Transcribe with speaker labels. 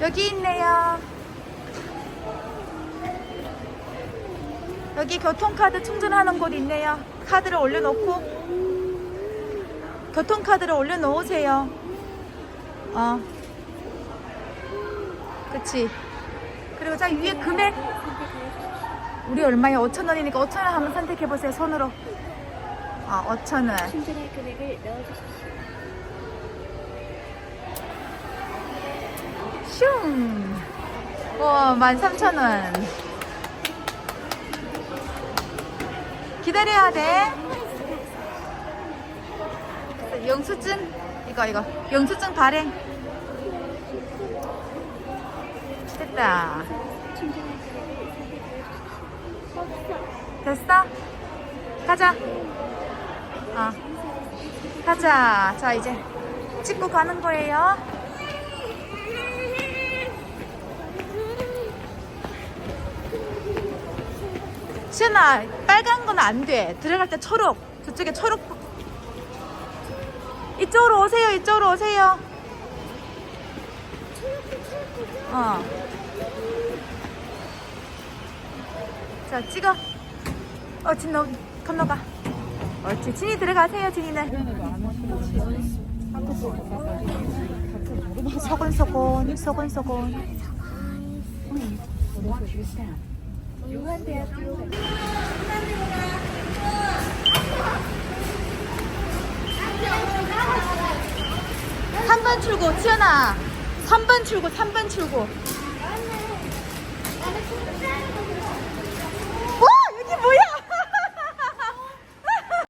Speaker 1: 여기 있네요. 여기 교통카드 충전하는 곳 있네요. 카드를 올려놓고 교통카드를 올려놓으세요. 어. 그치. 그리고 자 위에 금액 우리 얼마야? 5천원이니까 5천원 한번 선택해보세요. 손으로. 어, 5천원.
Speaker 2: 충전할 금액을 넣어주십시오.
Speaker 1: 슝! 와, 13,000원. 기다려야 돼. 영수증, 이거, 이거. 영수증 발행. 됐다. 됐어? 가자. 어. 가자. 자, 이제 찍고 가는 거예요. 시연아, 빨간 건 안 돼. 들어갈 때 초록. 저쪽에 초록. 이쪽으로 오세요. 이쪽으로 오세요. 어. 자, 찍어. 어, 진 너, 건너가. 옳지. 진이 들어가세요, 진이는. 소곤소곤, 소곤소곤. 삼번 출구, 치연아. 3번 출구, 3번 출구.